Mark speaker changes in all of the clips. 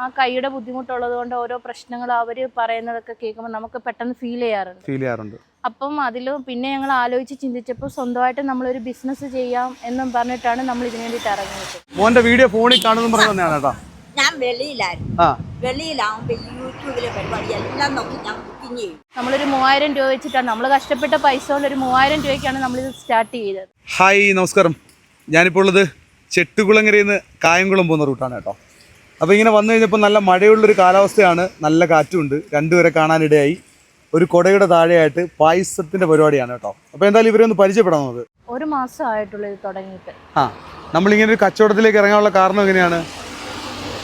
Speaker 1: ആ കൈയുടെ ബുദ്ധിമുട്ടുള്ളത് കൊണ്ട് ഓരോ പ്രശ്നങ്ങൾ അവർ പറയുന്നതൊക്കെ കേൾക്കുമ്പോൾ നമുക്ക് പെട്ടെന്ന് ഫീൽ ചെയ്യാറുണ്ട്.
Speaker 2: ഫീൽ ചെയ്യാറുണ്ട്.
Speaker 1: അപ്പം അതിൽ പിന്നെ ഞങ്ങൾ ആലോചിച്ച് ചിന്തിച്ചപ്പോൾ സ്വന്തമായിട്ട് നമ്മളൊരു ബിസിനസ് ചെയ്യാം എന്നും പറഞ്ഞിട്ടാണ് നമ്മൾ ഇതിനു വേണ്ടിയിട്ട് ഇറങ്ങിയത്
Speaker 2: മോന്റെ വീഡിയോ ഫോണിൽ കാണുന്നു പറഞ്ഞു തന്നെയാണ് കേട്ടോ.
Speaker 3: ഞാൻ വെളിയിലായിരുന്നു.
Speaker 2: ആ.
Speaker 3: വെളിയിലാവുമ്പോ ഈ യൂട്യൂബിലെ പരിപാടി എല്ലാം നോക്കി ഞാൻ കുക്കിംഗ് ചെയ്യും.
Speaker 1: നമ്മളൊരു മൂവായിരം രൂപ വെച്ചിട്ടാണ്. നമ്മൾ കഷ്ടപ്പെട്ട പൈസ കൊണ്ട് ഒരു മൂവായിരം രൂപയ്ക്കാണ് നമ്മൾ ഇത് സ്റ്റാർട്ട് ചെയ്തത്.
Speaker 2: ഹായ് നമസ്കാരം. ഞാനിപ്പോൾ ഉള്ളത് ചെട്ടുകുളങ്ങരയിൽ നിന്ന് കായംകുളം പോകുന്ന റൂട്ടാണ് കേട്ടോ. അപ്പോൾ ഇങ്ങനെ വന്നു കഴിഞ്ഞപ്പോൾ നല്ല മഴയുള്ളൊരു കാലാവസ്ഥയാണ്. നല്ല കാറ്റുമുണ്ട് രണ്ടുപേരെ കാണാനിടയായി. ഒരു കൊടയുടെ താഴെയായിട്ട് പായസത്തിന്റെ പരിപാടിയാണ് കേട്ടോ. അപ്പോൾ എന്തായാലും ഇവരെ ഒന്ന് പരിചയപ്പെടാം നമുക്ക്.
Speaker 1: ഒരു മാസമായിട്ടുള്ള ഇത് തുടങ്ങിയിട്ട്.
Speaker 2: ആ നമ്മളിങ്ങനെ ഒരു കച്ചവടത്തിലേക്ക് ഇറങ്ങാനുള്ള കാരണം എങ്ങനെയാണ്?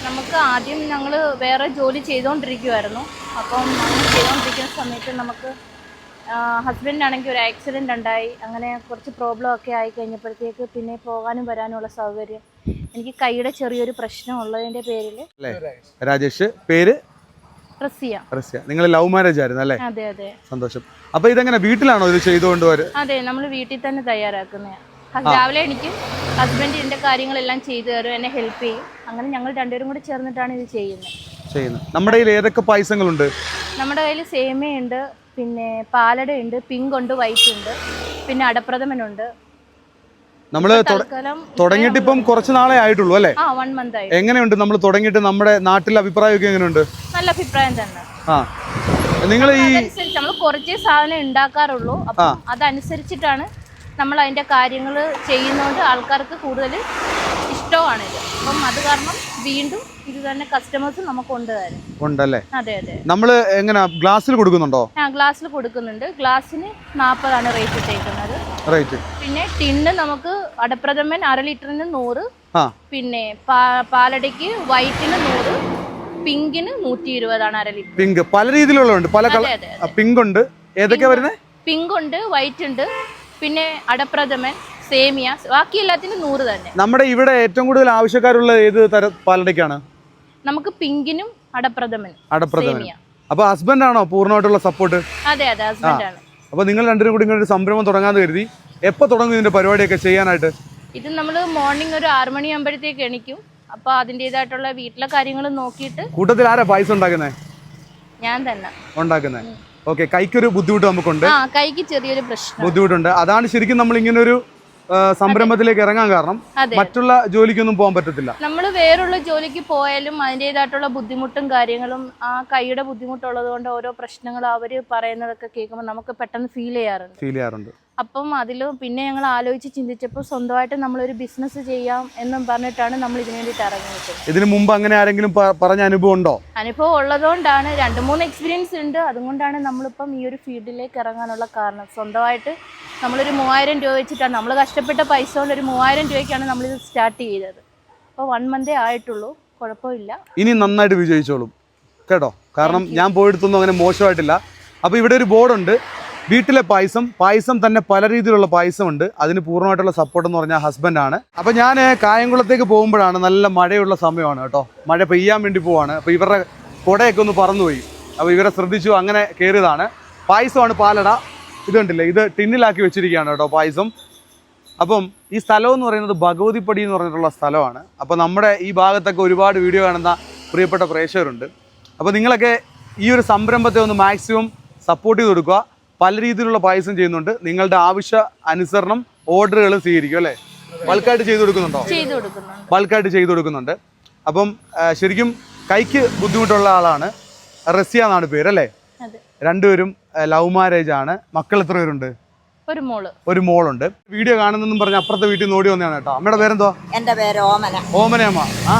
Speaker 1: നമുക്ക് ആദ്യം ഞങ്ങൾ വേറെ ജോലി ചെയ്തുകൊണ്ടിരിക്കുമായിരുന്നു അപ്പം അങ്ങനെ ചെയ്തുകൊണ്ടിരിക്കുന്ന സമയത്ത് നമുക്ക് ഹസ്ബൻഡിനാണെങ്കിൽ ഒരു ആക്സിഡന്റ് ഉണ്ടായി. അങ്ങനെ കുറച്ച് പ്രോബ്ലം ഒക്കെ ആയി കഴിഞ്ഞപ്പോഴത്തേക്ക് പിന്നെ പോകാനും വരാനുമുള്ള സൗകര്യം. എനിക്ക് കൈയുടെ ചെറിയൊരു പ്രശ്നം ഉള്ളതിന്റെ പേരിൽ
Speaker 2: അല്ലേ? രാജേഷ്. പേര്?
Speaker 1: ചെയ്യാം
Speaker 2: റസ്യ. നിങ്ങൾ ലവ് മാരേജ് ആയിരുന്നു അല്ലേ?
Speaker 1: അതെ അതെ.
Speaker 2: സന്തോഷം. അപ്പോൾ ഇതെങ്ങനെ വീട്ടിലാണോ ഇത് ചെയ്തുകൊണ്ട്
Speaker 1: അതെ നമ്മൾ വീട്ടിൽ തന്നെ തയ്യാറാക്കുന്ന രാവിലെ എനിക്ക് ഹസ്ബൻഡ് ഇതിന്റെ കാര്യങ്ങളെല്ലാം ചെയ്തു തരും എന്നെ ഹെൽപ്പ് ചെയ്യും. അങ്ങനെ ഞങ്ങൾ രണ്ടുപേരും കൂടി ചേർന്നിട്ടാണ് ഇത് ചെയ്യുന്നത്.
Speaker 2: ചെയ്യുന്നത്. നമ്മുടെ കയ്യിൽ ഏതൊക്കെ പായസങ്ങളുണ്ട്?
Speaker 1: നമ്മുടെ കയ്യിൽ സേമയുണ്ട് പിന്നെ പാലട ഉണ്ട് പിങ്ക് ഉണ്ട് വൈറ്റ് ഉണ്ട് പിന്നെ അടപ്രഥമനുണ്ട്.
Speaker 2: നമ്മൾ തുടങ്ങിയിട്ട് ഇപ്പം കുറച്ച് നാളെ ആയിട്ടുള്ളൂ അല്ലേ? എങ്ങനെയുണ്ട് നമ്മൾ തുടങ്ങിയിട്ട് നമ്മുടെ നാട്ടിലെ അഭിപ്രായമൊക്കെ എങ്ങനെയുണ്ട്?
Speaker 1: നല്ല അഭിപ്രായം തന്നെ.
Speaker 2: ആ. നിങ്ങൾ ഈ
Speaker 1: നമ്മൾ കുറച്ചേ സാധനം ഉണ്ടാക്കാറുള്ളൂ. അതനുസരിച്ചിട്ടാണ് നമ്മൾ അതിന്റെ കാര്യങ്ങൾ ചെയ്യുന്നതുകൊണ്ട് ആൾക്കാർക്ക് കൂടുതൽ ഇഷ്ടമാണ് ഇത് അപ്പം അത് കാരണം വീണ്ടും ഇത് തന്നെ കസ്റ്റമേഴ്സ് നമുക്ക് കൊണ്ടുതരും
Speaker 2: ഉണ്ടല്ലേ?
Speaker 1: അതെ അതെ.
Speaker 2: നമ്മൾ എങ്ങനെ ഗ്ലാസ്സിൽ കൊടുക്കുന്നുണ്ടോ?
Speaker 1: ആ ഗ്ലാസ്സിൽ കൊടുക്കുന്നുണ്ട്. ഗ്ലാസ്സിന് നാൽപ്പതാണ് റേറ്റ് ഇട്ടേക്കുന്നത്.
Speaker 2: റേറ്റ്.
Speaker 1: പിന്നെ ടിന്ന് നമുക്ക് അടപ്രഥമൻ അര ലിറ്ററിന് നൂറ്. പിന്നെ പാലടയ്ക്ക് വൈറ്റിന് നൂറ്. പിങ്കിന് നൂറ്റി ഇരുപതാണ് അര ലിറ്റർ.
Speaker 2: പിങ്ക്. പല രീതിയിലുള്ളതുണ്ട് പല കളർ പിങ്ക് ഉണ്ട് ഏതൊക്കെയാ വരുന്നത്
Speaker 1: പിങ്ക് ഉണ്ട് വൈറ്റ് ഉണ്ട് പിന്നെ അടപ്രഥമൻ സേമിയ ബാക്കി എല്ലാത്തിനും നൂറ് തന്നെ.
Speaker 2: നമ്മുടെ ഇവിടെ ഏറ്റവും കൂടുതൽ ആവശ്യക്കാരുള്ള ഏത് തര പാലടയ്ക്കാണ്?
Speaker 1: നമുക്ക് പിങ്കിനും അടപ്രഥമനും
Speaker 2: അടപ്രഥമൻ
Speaker 1: സേമിയ.
Speaker 2: അപ്പൊ ഹസ്ബൻഡ് ആണോ പൂർണമായിട്ടുള്ള സപ്പോർട്ട്?
Speaker 1: അതെ അതെ ഹസ്ബൻഡ് ആണ്.
Speaker 2: അപ്പൊ നിങ്ങൾ രണ്ടുപേരും കൂടി ഇങ്ങനെ ഒരു സംരംഭം തുടങ്ങാന്ന് കരുതി. എപ്പോ തുടങ്ങും ഇതിന്റെ പരിപാടിയൊക്കെ ചെയ്യാനായിട്ട്?
Speaker 1: ഇത് നമ്മൾ മോർണിംഗ് ഒരു ആറ് മണിയാകുമ്പോഴത്തേക്ക് എണിക്കും. അപ്പൊ അതിന്റെതായിട്ടുള്ള വീട്ടിലെ കാര്യങ്ങൾ നോക്കിയിട്ട്
Speaker 2: കൂട്ടത്തിൽ ആരാ പായസം ഉണ്ടാക്കുന്നത്
Speaker 1: ഞാൻ തന്നെ.
Speaker 2: ഉണ്ടാക്കുന്നത് ഓക്കെ കൈക്കൊരു ബുദ്ധിമുട്ട് നമുക്കുണ്ട്.
Speaker 1: കൈക്ക് ചെറിയൊരു പ്രശ്നം.
Speaker 2: ബുദ്ധിമുട്ടുണ്ട്. അതാണ് ശരിക്കും നമ്മൾ ഇങ്ങനെ ഒരു സംരംഭത്തിലേക്ക് ഇറങ്ങാൻ കാരണം. മറ്റുള്ള ജോലിക്കൊന്നും പോകാൻ പറ്റത്തില്ല.
Speaker 1: നമ്മൾ വേറുള്ള ജോലിക്ക് പോയാലും അതിന്റെതായിട്ടുള്ള ബുദ്ധിമുട്ടും കാര്യങ്ങളും ആ കൈയുടെ ബുദ്ധിമുട്ടുള്ളത് കൊണ്ട് ഓരോ പ്രശ്നങ്ങൾ അവർ പറയുന്നതൊക്കെ കേൾക്കുമ്പോൾ നമുക്ക് പെട്ടെന്ന് ഫീൽ ചെയ്യാറുണ്ട്.
Speaker 2: ഫീൽ ചെയ്യാറുണ്ട്.
Speaker 1: അപ്പം അതിൽ പിന്നെ ഞങ്ങൾ ആലോചിച്ച് ചിന്തിച്ചപ്പോൾ സ്വന്തമായിട്ട് നമ്മളൊരു ബിസിനസ് ചെയ്യാം എന്നും പറഞ്ഞിട്ടാണ് നമ്മൾ ഇതിനു വേണ്ടിയിട്ട് ഇറങ്ങിയത്
Speaker 2: ഇതിനു മുമ്പ് അങ്ങനെ ആരെങ്കിലും പറഞ്ഞ അനുഭവം ഉണ്ടോ?
Speaker 1: അനുഭവം ഉള്ളതുകൊണ്ടാണ്. രണ്ട് മൂന്ന് എക്സ്പീരിയൻസ് ഉണ്ട്. അതുകൊണ്ടാണ് നമ്മളിപ്പം ഈ ഒരു ഫീൽഡിലേക്ക് ഇറങ്ങാനുള്ള കാരണം. സ്വന്തമായിട്ട് നമ്മളൊരു മൂവായിരം രൂപ വെച്ചിട്ടാണ്. നമ്മൾ കഷ്ടപ്പെട്ട പൈസ കൊണ്ട് ഒരു മൂവായിരം രൂപയ്ക്കാണ് നമ്മളിത് സ്റ്റാർട്ട് ചെയ്തത്. അപ്പോൾ വൺ മന്തേ ആയിട്ടുള്ളൂ. കുഴപ്പമില്ല.
Speaker 2: ഇനി നന്നായിട്ട് വിജയിച്ചോളും. കേട്ടോ? കാരണം ഞാൻ പോയെടുത്തൊന്നും അങ്ങനെ മോശമായിട്ടില്ല. അപ്പോൾ ഇവിടെ ഒരു ബോർഡുണ്ട് വീട്ടിലെ പായസം പായസം തന്നെ പല രീതിയിലുള്ള പായസമുണ്ട്. അതിന് പൂർണമായിട്ടുള്ള സപ്പോർട്ട് എന്ന് പറഞ്ഞാൽ ഹസ്ബൻഡാണ് അപ്പോൾ ഞാൻ കായംകുളത്തേക്ക് പോകുമ്പോഴാണ് നല്ല മഴയുള്ള സമയമാണ് കേട്ടോ. മഴ പെയ്യാൻ വേണ്ടി പോവാണ്. അപ്പോൾ ഇവരുടെ കുടയൊക്കെ ഒന്ന് പറന്നുപോയി. അപ്പോൾ ഇവരെ ശ്രദ്ധിച്ചു അങ്ങനെ കയറിയതാണ് പായസമാണ് പാലട. ഇതുണ്ടല്ലേ ഇത് ടിന്നിലാക്കി വെച്ചിരിക്കുകയാണ് കേട്ടോ പായസം. അപ്പം ഈ സ്ഥലം എന്ന് പറയുന്നത് ഭഗവതിപ്പടി എന്ന് പറഞ്ഞിട്ടുള്ള സ്ഥലമാണ്. അപ്പോൾ നമ്മുടെ ഈ ഭാഗത്തൊക്കെ ഒരുപാട് വീഡിയോ കാണുന്ന പ്രിയപ്പെട്ട പ്രേക്ഷകരുണ്ട്. അപ്പോൾ നിങ്ങളൊക്കെ ഈ ഒരു സംരംഭത്തെ ഒന്ന് മാക്സിമം സപ്പോർട്ട് ചെയ്ത് കൊടുക്കുക. പല രീതിയിലുള്ള പായസം ചെയ്യുന്നുണ്ട്. നിങ്ങളുടെ ആവശ്യ അനുസരണം ഓർഡറുകൾ സ്വീകരിക്കും അല്ലേ? ബൾക്കായിട്ട് ചെയ്തു കൊടുക്കുന്നുണ്ടോ?
Speaker 1: ചെയ്തു കൊടുക്കുന്നുണ്ട്.
Speaker 2: ബൾക്കായിട്ട് ചെയ്തു കൊടുക്കുന്നുണ്ട്. അപ്പം ശരിക്കും കൈക്ക് ബുദ്ധിമുട്ടുള്ള ആളാണ്. റസിയ എന്നാണ് പേര് അല്ലേ?
Speaker 1: അതെ.
Speaker 2: രണ്ടുപേരും ലവ് മാരേജ് ആണ്. മക്കൾ എത്ര പേരുണ്ട്?
Speaker 1: ഒരു മോൾ.
Speaker 2: ഒരു മോളുണ്ട്. വീഡിയോ കാണുന്നെന്നും പറഞ്ഞ അപ്പുറത്തെ വീട്ടിൽ നിന്ന് ഓടി വന്നതാണ് കേട്ടോ. അമ്മയുടെ പേരെന്തോ
Speaker 3: എന്റെ പേര് ഓമന.
Speaker 2: ഓമനയമ്മ. ആ?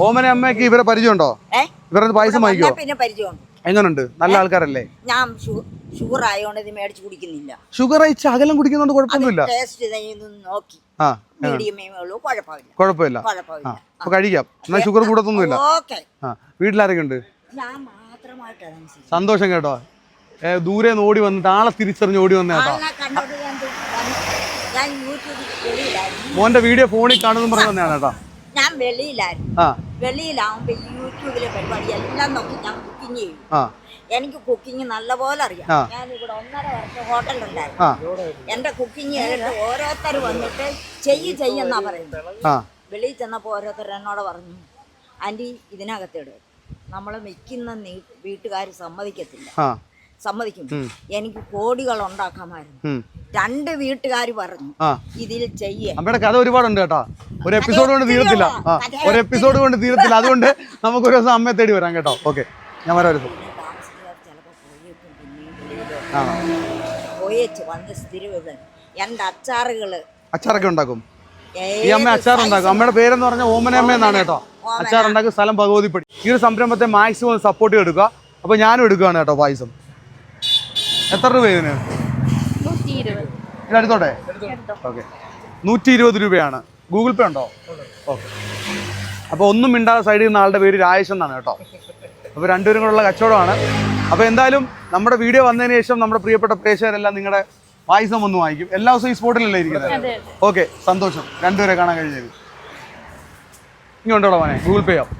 Speaker 2: ഓമനയമ്മയ്ക്ക് ഇവരെ പരിചയമുണ്ടോ?
Speaker 3: ഏ?
Speaker 2: ഇവരുടെ പായസം വാങ്ങിക്കോ?
Speaker 3: വന്നാ പിന്നെ പരിചയമുണ്ട്.
Speaker 2: എങ്ങനെയുണ്ട് നല്ല ആൾക്കാരല്ലേ?
Speaker 3: ഞാൻ ഷുഗർ ആയതുകൊണ്ട് ഇത് മേടിച്ച് കുടിക്കുന്നില്ല.
Speaker 2: ഷുഗർ അയച്ച് അകലം കുടിക്കുന്നോണ്ട് കുഴപ്പമൊന്നുമില്ല?
Speaker 3: ടേസ്റ്റ് നോക്കി.
Speaker 2: ആ
Speaker 3: മീഡിയമേ ഉള്ളൂ കുഴപ്പമില്ല.
Speaker 2: കുഴപ്പമില്ല. ആ അപ്പൊ കഴിക്കാം. എന്നാൽ ഷുഗർ കൂടത്തൊന്നുമില്ല.
Speaker 3: ഓക്കെ.
Speaker 2: ആ വീട്ടിലാരൊക്കെ ഉണ്ട്
Speaker 3: ഞാൻ മാത്രമായിട്ടാണ്.
Speaker 2: സന്തോഷം കേട്ടോ. ദൂരെ നിന്ന് ഓടി വന്നിട്ട് ആളെ തിരിച്ചറിഞ്ഞ് ഓടി വന്ന കേട്ടോ. മോന്റെ വീഡിയോ ഫോണിൽ കാണുന്നു പറഞ്ഞു വന്നതാണ് കേട്ടോ.
Speaker 3: വെളിയിലായിരുന്നു. വെളിയിലാവുമ്പോ യൂട്യൂബിലെ പരിപാടി എല്ലാം നോക്കി ഞാൻ കുക്കിംഗ് ചെയ്യും. എനിക്ക് കുക്കിംഗ് നല്ലപോലെ അറിയാം. ഞാൻ ഇവിടെ ഒന്നര വർഷം ഹോട്ടലുണ്ടായിരുന്നു എന്റെ കുക്കിംഗ് കേട്ട് ഓരോരുത്തർ വന്നിട്ട് ചെയ്യ് ചെയ്യെന്നാ പറയുന്നത്. വെളിയിൽ ചെന്നപ്പോ ഓരോരുത്തർ എന്നോട് പറഞ്ഞു ആന്റി ഇതിനകത്തിടും നമ്മൾ നിൽക്കുന്ന വീട്ടുകാർ സമ്മതിക്കത്തില്ല. സമ്മതിക്കും. എനിക്ക് കോടികൾ ഉണ്ടാക്കാമായിരുന്നു. രണ്ട് വീട്ടുകാർ പറഞ്ഞു ഇതിൽ ചെയ്യേ.
Speaker 2: അമ്മയുടെ കഥ ഒരുപാടുണ്ട് കേട്ടോ. ഒരു എപ്പിസോഡ് കൊണ്ട് തീരത്തില്ല. ഒരു എപ്പിസോഡ് കൊണ്ട് തീരത്തില്ല. അതുകൊണ്ട് നമുക്ക് ഒരു ദിവസം അമ്മയെ തേടി വരാം കേട്ടോ. ഓക്കെ. ഞാൻ വരാം ഒരു ദിവസം.
Speaker 3: പോയേച്ച് വന്ന് സ്ഥിരം എന്റെ
Speaker 2: അച്ചാറൊക്കെ ഉണ്ടാക്കും. ഈ അമ്മ അച്ചാർ ഉണ്ടാക്കും. അമ്മയുടെ പേരെന്ന് പറഞ്ഞാൽ ഓമനമ്മ എന്നാണ് കേട്ടോ. അച്ചാർ ഉണ്ടാക്കും. സ്ഥലം ഭഗവതിപ്പടി. ഈ ഒരു സംരംഭത്തെ മാക്സിമം സപ്പോർട്ട് എടുക്കുക. അപ്പോൾ ഞാനും എടുക്കുകയാണ് കേട്ടോ പായസം. എത്ര രൂപ ഇതിന്? ഇത് എടുത്തോട്ടെ
Speaker 1: എടുത്തോ
Speaker 2: ഓക്കെ. നൂറ്റി ഇരുപത് രൂപയാണ്. ഗൂഗിൾ പേ ഉണ്ടോ? ഓക്കെ. അപ്പോൾ ഒന്നും മിണ്ടാതെ സൈഡിൽ നിന്ന് ആളുടെ പേര് രാജേഷ് എന്നാണ് കേട്ടോ. അപ്പോൾ രണ്ടുപേരും കൂടെയുള്ള കച്ചവടമാണ്. അപ്പോൾ എന്തായാലും നമ്മുടെ വീഡിയോ വന്നതിന് ശേഷം നമ്മുടെ പ്രിയപ്പെട്ട പ്രേക്ഷകരെല്ലാം നിങ്ങളുടെ വായിസം ഒന്ന് വാങ്ങിക്കും. എല്ലാ ദിവസവും ഈ സ്പോട്ടിലല്ലേ ഇരിക്കുന്നത്? ഓക്കെ സന്തോഷം. രണ്ടുപേരെ കാണാൻ കഴിഞ്ഞത് ഇങ്ങോട്ടോളോ മോനെ? ഗൂഗിൾ പേ ആവും.